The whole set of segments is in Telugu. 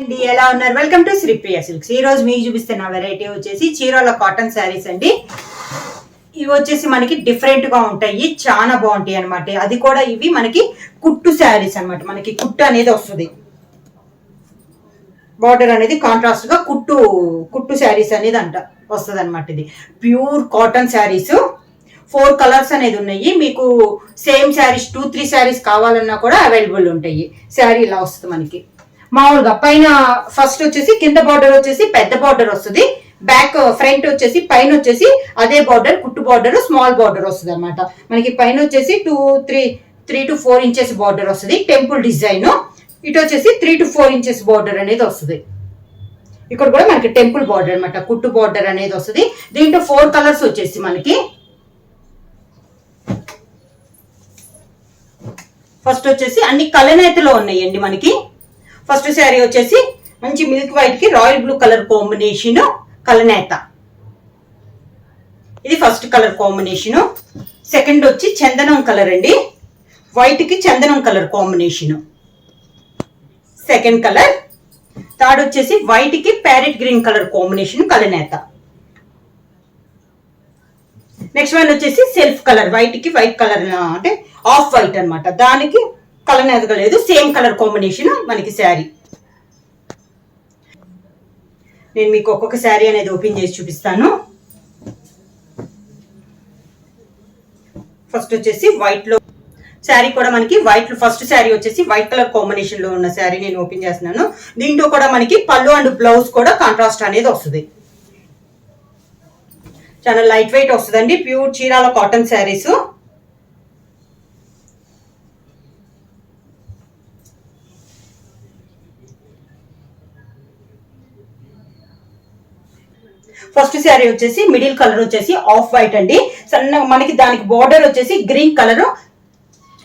అండి ఎలా ఉన్నారు? వెల్కమ్ టు శ్రీప్రియ సిల్క్స్ ఈ రోజు మీకు చూపిస్తున్న వెరైటీ వచ్చేసి చీరాల కాటన్ శారీస్ అండి. ఇవి వచ్చేసి మనకి డిఫరెంట్గా ఉంటాయి. చాలా బాగుంటాయి అన్నమాట. అది కూడా ఇవి మనకి కుట్టు శారీస్ అన్నమాట. మనకి కుట్టు అనేది వస్తుంది. బార్డర్ అనేది కాంట్రాస్ట్గా కుట్టు కుట్టు శారీస్ అనేది అంట వస్తుంది అనమాట ఇది. Pure cotton saris four colours అనేది ఉన్నాయి. మీకు same saris two three saris కావాలన్నా కూడా అవైలబుల్ ఉంటాయి. శారీ ఇలా వస్తుంది మనకి. మామూలుగా పైన ఫస్ట్ వచ్చేసి కింద బార్డర్ వచ్చేసి పెద్ద బార్డర్ వస్తుంది. బ్యాక్ ఫ్రంట్ వచ్చేసి పైన వచ్చేసి అదే బార్డర్ కుట్టు బార్డర్ స్మాల్ బార్డర్ వస్తుంది అనమాట మనకి పైన వచ్చేసి two three three to four inches border వస్తుంది. టెంపుల్ డిజైన్ ఇటు వచ్చేసి three to four inches border అనేది వస్తుంది. ఇక్కడ కూడా మనకి టెంపుల్ బార్డర్ అనమాట కుట్టు బార్డర్ అనేది వస్తుంది. దీంట్లో ఫోర్ కలర్స్ వచ్చేసి మనకి. ఫస్ట్ వచ్చేసి అన్ని కలనేతలో ఉన్నాయండి మనకి. ఫస్ట్ శారీ వచ్చేసి మంచి మిల్క్ వైట్కి రాయల్ బ్లూ కలర్ కాంబినేషన్ కలనేత. ఇది ఫస్ట్ కలర్ కాంబినేషన్. సెకండ్ వచ్చి చందనం కలర్ అండి. వైట్కి చందనం colour combination. Second colour. Third వచ్చేసి వైట్కి ప్యారెట్ గ్రీన్ కలర్ కాంబినేషన్ కలనేత. నెక్స్ట్ వన్ వచ్చేసి సెల్ఫ్ కలర్. వైట్కి వైట్ కలర్ అంటే ఆఫ్ వైట్ అనమాట దానికి కలర్ ఎదగలేదు సేమ్ కలర్ కాంబినేషన్ మనకి శారీ. నేను మీకు ఒక్కొక్క శారీ అనేది ఓపెన్ చేసి చూపిస్తాను. ఫస్ట్ వచ్చేసి వైట్లో శారీ కూడా మనకి వైట్ ఫస్ట్ శారీ వచ్చేసి వైట్ కలర్ కాంబినేషన్లో ఉన్న శారీ నేను ఓపెన్ చేస్తున్నాను. దీంట్లో కూడా మనకి పళ్ళు అండ్ బ్లౌజ్ కూడా కాంట్రాస్ట్ అనేది వస్తుంది. చాలా లైట్ వెయిట్ వస్తుందండి. Pure Chirala cotton saris first sari వచ్చేసి మిడిల్ కలర్ వచ్చేసి ఆఫ్ వైట్ అండి. సన్న మనకి దానికి బార్డర్ వచ్చేసి గ్రీన్ కలర్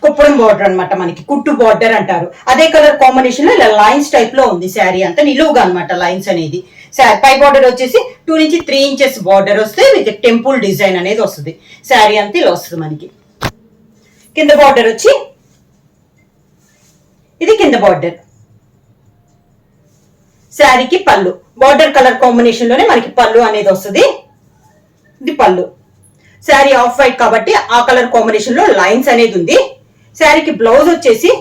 కుప్పడం బార్డర్ అనమాట మనకి కుట్టు బార్డర్ అంటారు. అదే కలర్ కాంబినేషన్లో ఇలా లైన్స్ టైప్లో ఉంది శారీ అంతా నిలువుగా అనమాట లైన్స్ అనేది. పై బార్డర్ వచ్చేసి టూ నుంచి త్రీ ఇంచెస్ బార్డర్ వస్తే విత్ టెంపుల్ డిజైన్ అనేది వస్తుంది. శారీ అంతా ఇలా వస్తుంది మనకి. కింద బార్డర్ వచ్చి ఇది కింద బార్డర్ శారీకి పళ్ళు. బార్డర్ కలర్ కాంబినేషన్లోనే మనకి పళ్ళు అనేది వస్తుంది. ఇది పళ్ళు. శారీ ఆఫ్ వైట్ కాబట్టి ఆ కలర్ కాంబినేషన్లో లైన్స్ అనేది ఉంది. శారీకి బ్లౌజ్ వచ్చేసి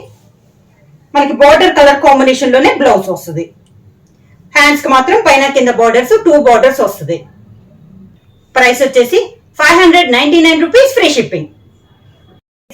మనకి బార్డర్ కలర్ కాంబినేషన్లోనే బ్లౌజ్ వస్తుంది. హ్యాండ్స్కి మాత్రం పైన కింద బార్డర్స్ టూ బార్డర్స్ వస్తుంది. ప్రైస్ వచ్చేసి five hundred ninety nine rupees free shipping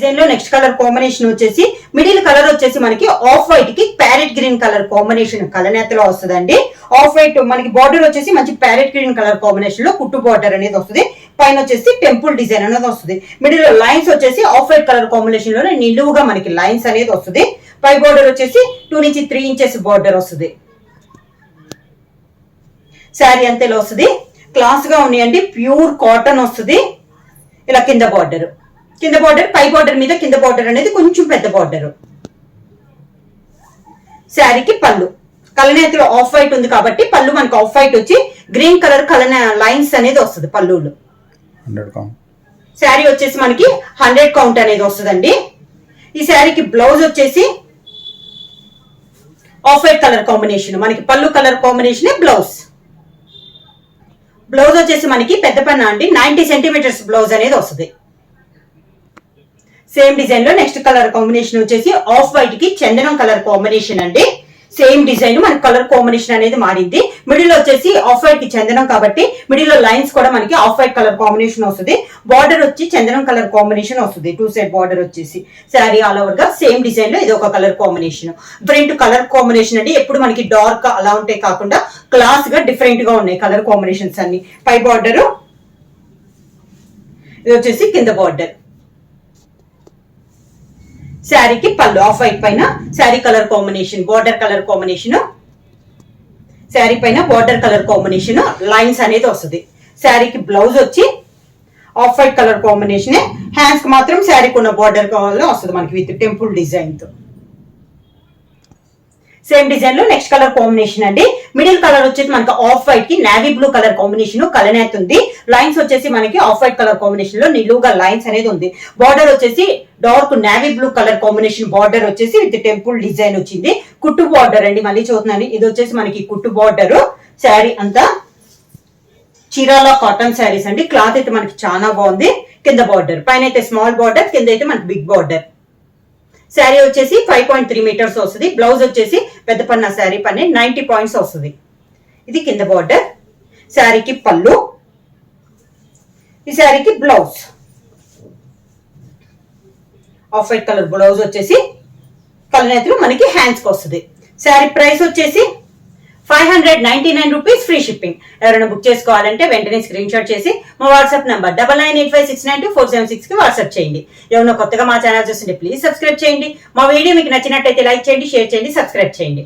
డిజైన్లో నెక్స్ట్ కలర్ కాంబినేషన్ వచ్చేసి మిడిల్ కలర్ వచ్చేసి మనకి ఆఫ్ వైట్కి ప్యారెట్ గ్రీన్ కలర్ కాంబినేషన్ కలనేతలో వస్తుందండి. ఆఫ్ వైట్ మనకి బార్డర్ వచ్చేసి మంచి ప్యారెట్ గ్రీన్ కలర్ కాంబినేషన్లో కుట్టు బార్డర్ అనేది వస్తుంది. పైన వచ్చేసి టెంపుల్ డిజైన్ అనేది వస్తుంది. మిడిల్ లైన్స్ వచ్చేసి ఆఫ్ వైట్ కలర్ కాంబినేషన్లోనే నిలువుగా మనకి లైన్స్ అనేది వస్తుంది. పై బార్డర్ వచ్చేసి టూ నుంచి త్రీ ఇంచెస్ బార్డర్ వస్తుంది. శారీ అంతేలో వస్తుంది. క్లాస్గా ఉన్నాయండి. ప్యూర్ కాటన్ వస్తుంది. ఇలా కింద బార్డర్ కింద బార్డర్ పై బార్డర్ మీద కింద బార్డర్ అనేది కొంచెం పెద్ద బార్డర్ శారీకి పళ్ళు. కలనేతలో ఆఫ్ వైట్ ఉంది కాబట్టి పళ్ళు మనకు ఆఫ్ వైట్ వచ్చి గ్రీన్ కలర్ కలన లైన్స్ అనేది వస్తుంది పళ్ళులు కౌంట్ శారీ వచ్చేసి మనకి హండ్రెడ్ కౌంట్ అనేది వస్తుందండి. ఈ శారీకి బ్లౌజ్ వచ్చేసి ఆఫ్ వైట్ కలర్ కాంబినేషన్ మనకి పళ్ళు కలర్ కాంబినేషన్ బ్లౌజ్ బ్లౌజ్ వచ్చేసి మనకి పెద్ద పన్న అండి నైన్టీ సెంటీమీటర్స్ బ్లౌజ్ అనేది వస్తుంది. సేమ్ డిజైన్లో నెక్స్ట్ కలర్ కాంబినేషన్ వచ్చేసి ఆఫ్ వైట్కి చందనం కలర్ కాంబినేషన్ అండి. సేమ్ డిజైన్ మనకి కలర్ కాంబినేషన్ అనేది మారింది. మిడిల్ వచ్చేసి ఆఫ్ వైట్కి చందనం కాబట్టి మిడిల్లో లైన్స్ కూడా మనకి ఆఫ్ వైట్ కలర్ కాంబినేషన్ వస్తుంది. బార్డర్ వచ్చి చందనం కలర్ కాంబినేషన్ వస్తుంది. టూ సైడ్ బార్డర్ వచ్చేసి. శారీ ఆల్ ఓవర్గా సేమ్ డిజైన్లో ఇది ఒక colour combination different colour combination అండి. ఎప్పుడు మనకి డార్క్ అలా ఉంటే కాకుండా క్లాస్గా డిఫరెంట్గా ఉన్నాయి కలర్ కాంబినేషన్స్ అన్ని. పై బార్డర్ ఇది వచ్చేసి కింద బార్డర్ శారీకి పళ్ళు ఆఫ్ వైట్ పైన sari colour combination border colour combination sari పైన బార్డర్ కలర్ కాంబినేషన్ లైన్స్ అనేది వస్తుంది. శారీకి బ్లౌజ్ వచ్చి off white colour combination hands మాత్రం శారీకి ఉన్న బార్డర్ కావాలో వస్తుంది మనకి విత్ టెంపుల్ డిజైన్తో సేమ్ డిజైన్లో నెక్స్ట్ కలర్ కాంబినేషన్ అండి. మిడిల్ కలర్ వచ్చేసి మనకి ఆఫ్ వైట్కి నావీ బ్లూ కలర్ కాంబినేషన్ కలనేత్ ఉంది. లైన్స్ వచ్చేసి మనకి ఆఫ్ వైట్ కలర్ కాంబినేషన్లో నిలువుగా లైన్స్ అనేది ఉంది. బార్డర్ వచ్చేసి dark navy blue colour combination border వచ్చేసి విత్ టెంపుల్ డిజైన్ వచ్చింది. కుట్టు బార్డర్ అండి మళ్ళీ చూస్తున్నాను ఇది వచ్చేసి మనకి కుట్టు బార్డర్ శారీ అంతా. చీరాల కాటన్ శారీస్ అండి. క్లాత్ అయితే మనకి చాలా బాగుంది. కింద బార్డర్ పైన అయితే స్మాల్ బార్డర్ కింద అయితే మనకి బిగ్ బార్డర్ శారీ వచ్చేసి ఫైవ్ పాయింట్ త్రీ మీటర్స్ వస్తుంది. బ్లౌజ్ వచ్చేసి పెద్ద పన్న శారీ పని నైంటీ పాయింట్స్ వస్తుంది. ఇది కింద బార్డర్ శారీకి పళ్ళు. ఈ శారీకి blouse off white colour blouse వచ్చేసి కలనేతలు మనకి హ్యాండ్స్కి వస్తుంది. శారీ ప్రైస్ వచ్చేసి five hundred ninety nine rupees free shipping ఎవరైనా బుక్ చేసుకోవాలంటే వెంటనే స్క్రీన్ షాట్ చేసి మా WhatsApp number double nine eight five six nine two four seven సిక్స్కి వాట్సాప్ చేయండి. ఏమైనా కొత్తగా మా ఛానల్ చూస్తుంటే ప్లీజ్ సబ్స్క్రైబ్ చేయండి. మా వీడియో మీకు నచ్చినట్టయితే లైక్ చేయండి షేర్ చేయండి సబ్స్క్రైబ్ చేయండి.